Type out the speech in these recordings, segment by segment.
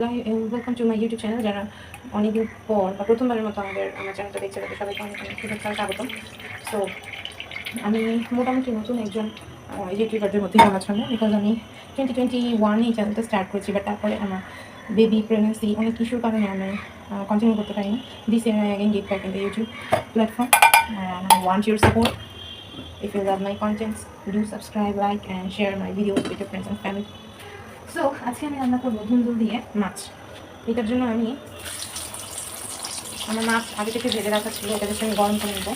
Welcome to my YouTube channel যারা অনেকদিন পর বা প্রথমবারের মতো আমাদের আমার চ্যানেলটা দেখছে তাদের সবাইকে অনেক অনেক স্বাগতম। সো আমি মোটামুটি নতুন একজন ইউটিউবারদের মধ্যে আমার জন্য বিকজ আমি টোয়েন্টি টোয়েন্টি ওয়ানে এই চ্যানেলটা স্টার্ট করেছি বাট তারপরে আমার বেবি প্রেগনেন্সি অনেক কিছুর কারণে আমি কন্টিনিউ করতে পারিনি। This year I again get back in the YouTube platform want your support you love my contents, do subscribe, like, and share my videos with your friends and family. So আজকে আমি রান্না করব ধুন্দুল দিয়ে মাছ। এটার জন্য আমি আমার মাছ আগে থেকে ভেজে রাখা ছিল এটা বেশি আমি গরম করে নেব।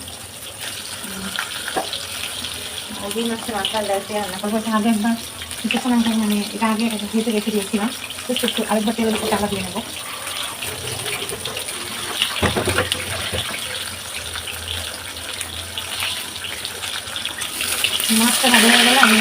যেই মাছটা মাথা ডালতে রান্না করব। আগে একবার কিছুক্ষণ আগে মানে এটা আগে ভেজে রেখে দিয়েছিলাম। তো একটু আরেকবার তেলের উপর টাকা দিয়ে নেব। মাছটা ভালো হয়ে গেলে আমি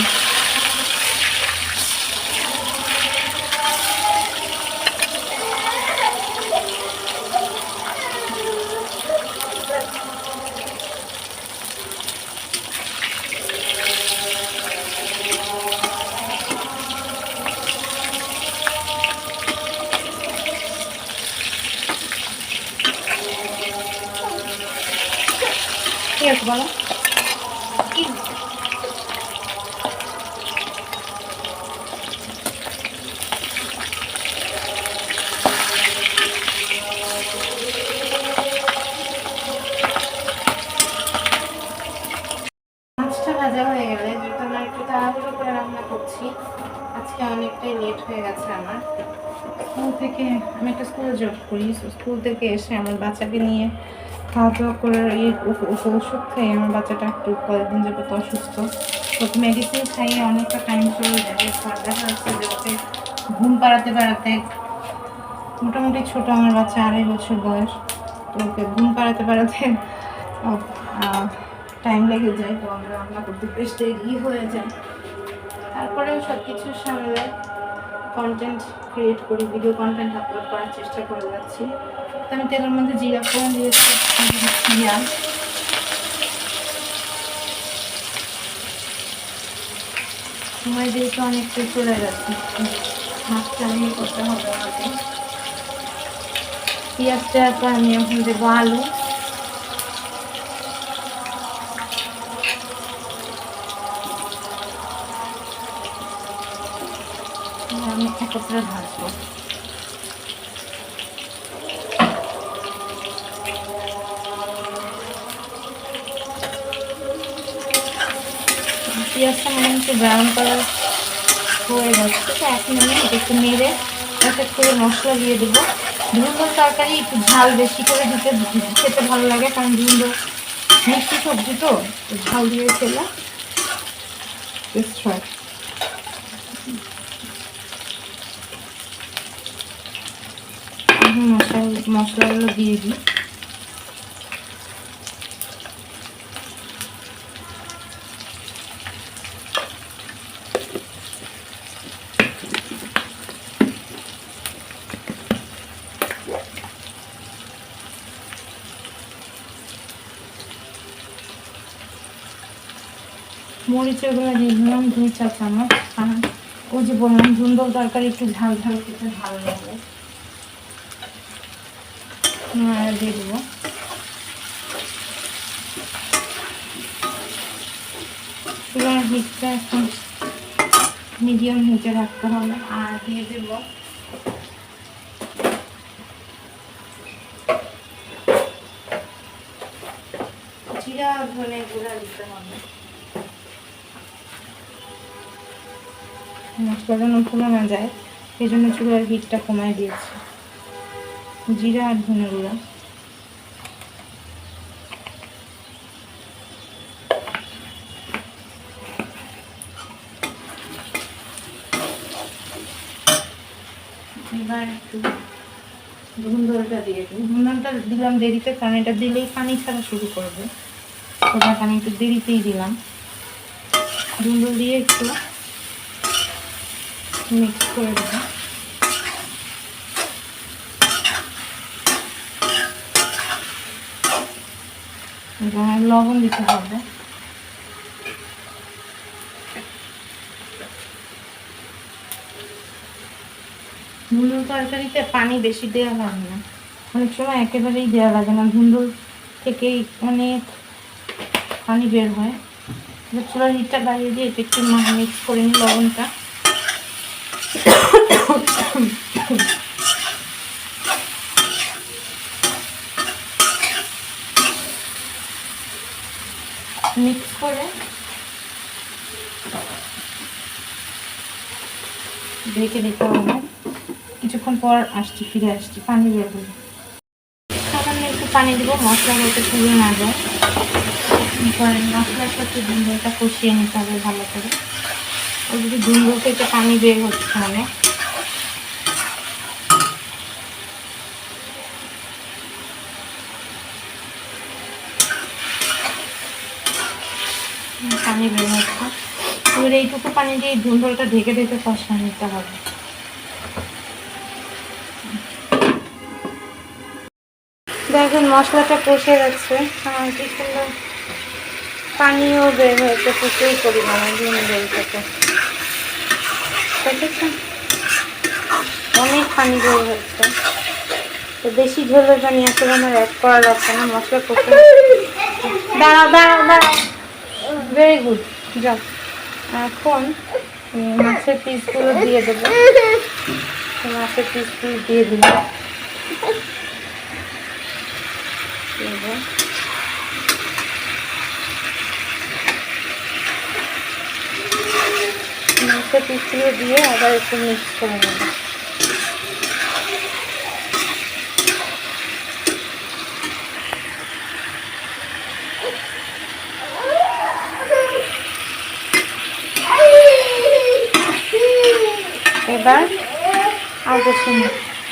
আছে ভাজা হয়ে গেলে আমার একটু তাড়াহুড়ো করে রান্না করছি। আজকে অনেকটাই লেট হয়ে গেছে আমার। স্কুল থেকে আমি একটা স্কুলে জব করি স্কুল থেকে এসে আমার বাচ্চাকে নিয়ে খাওয়া দাওয়া করার ইয়ে ওষুধ খাই আমার বাচ্চাটা একটু কয়েকদিন যাবত অসুস্থ। তো মেডিসিন খাইয়ে অনেকটা টাইম চলে যায়। দেখা যাচ্ছে ঘুম পাড়াতে পাড়াতে মোটামুটি ছোট আমার বাচ্চা আড়াই বছর বয়স। তো ওকে ঘুম পাড়াতে পাড়াতে টাইম লেগে যায়। তো আমরা রান্না করতে বেশ দেরি হয়ে যায়। তারপরেও সব কিছু সামলে কন্টেন্ট ক্রিয়েট করি ভিডিও কন্টেন্ট আপলোড করার চেষ্টা করে যাচ্ছি। তো আমি তেলের মধ্যে জিরা ফোড়ন দিয়েছি দিয়ে সময় যেহেতু অনেকটা চলে যাচ্ছে। মাছটা নিয়ে করতে হবে আমাকে পেঁয়াজ দেওয়ার পর আমি এখন দেবো আলু। আমি একত্রে ভাজবো। পেঁয়াজটা মানে একটু ব্রাউন কালার হয়ে তো এখন আমি একটু নেড়ে এক এক করে মশলা দিয়ে দেবো। ধুন্দুর তরকারি একটু ঝাল বেশি করে দিতে খেতে ভালো লাগে, কারণ ধুন্দুর মিষ্টি সবজি তো ঝাল দিয়ে খেলে টেস্ট হয় এখন মশলা মশলাগুলো দিয়ে দিই। মরিচের গুঁড়া দিয়ে দিলাম, দুই চা চামচ। কারণ ওই যে বললাম ধুন্দল তরকারি একটু ঝাল ঝাল খেতে ভালো লাগে। দিয়ে দেবো। চুলার হিটটা এখন মিডিয়াম হিটে রাখতে হবে। আর দিয়ে দেবো জিরা ধনে গুঁড়া দিতে হবে। মশলা যেন পুড়ে না যায় সেই জন্য চুলার হিটটা কমায় দিয়েছি। জিরা আর ধনে গুঁড়া। এবার একটু ধুন্দলটা দিয়ে দিই। ধুন্দলটা দিলাম দেরিতে, কারণ এটা দিলেই পানি ছাড়া শুরু করবে। ওটা আমি একটু দেরিতেই দিলাম। ধুন্দল দিয়ে একটু মিক্স করে দেবো। এবার লবণ দিতে হবে। ধুন্দুল তরকারিতে পানি বেশি দেওয়া লাগে না। অনেক সময় একেবারেই দেওয়া লাগে না। ধুন্দুল থেকেই অনেক পানি বের হয়। চুলার হিটটা বাড়িয়ে দিয়ে এটা একটু মিক্স করে নিই লবণটা। মিক্স করে ঢেকে দিতে হবে। কিছুক্ষণ পর আসছি, ফিরে আসছি, পানি বের হবে সামান্য একটু পানি দিব, মশলা বলতে পুড়ে না যায়। পরে মশলার সাথে ধুন্দরটা কষিয়ে নিতে হবে ভালো করে। ও যদি ধুন্দর থেকে পানি বের হচ্ছে অনেক পানি বের হচ্ছে এবার এইটুকু পানি দিয়ে ধুন্দরটা ঢেকে ঢেকে কষা নিতে হবে। দেখুন, মশলাটা কষে যাচ্ছে আর কি সুন্দর পানিও বের হয়েছে, প্রচুর পরিমাণে থেকে দেখেছেন? অনেক পানি বের হচ্ছে তো বেশি ঝোলের পানি আসলে আমার অ্যাড করা লাগছে না, মশলা কষে। দাঁড়াও দাঁড়াও দাঁড়াও। ভেরি গুড যাও এখন মাছের পিসগুলো দিয়ে দেবো। মাছের পিসগুলো দিয়ে দিলাম। মাছের পিসগুলো দিয়ে আবার একটু মিক্স করে নেব এবার আর কিছু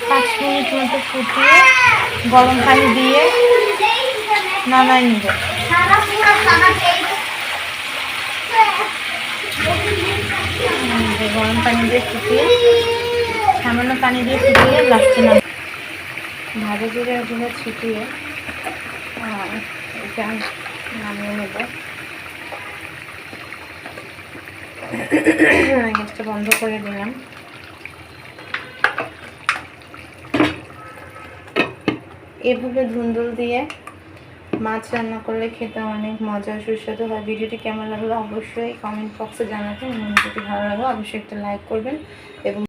পাঁচ মিনিট মতো ফুটিয়ে গরম পানি দিয়ে নামাই নিব। গরম পানি দিয়ে ফুটিয়ে, সামান্য পানি দিয়ে ফুটিয়ে লাস্টে নাম ভালো করে ওগুলো ছিটিয়ে এটা নামিয়ে নেব। গ্যাসটা বন্ধ করে দিলাম। এভাবে ধুন্দুল দিয়ে মাছ রান্না করলে খেতে অনেক মজা, সুস্বাদু হয়। ভিডিওটি কেমন লাগল অবশ্যই কমেন্ট বক্সে জানাবেন। যদি ভালো লাগল অবশ্যই একটা লাইক করবেন এবং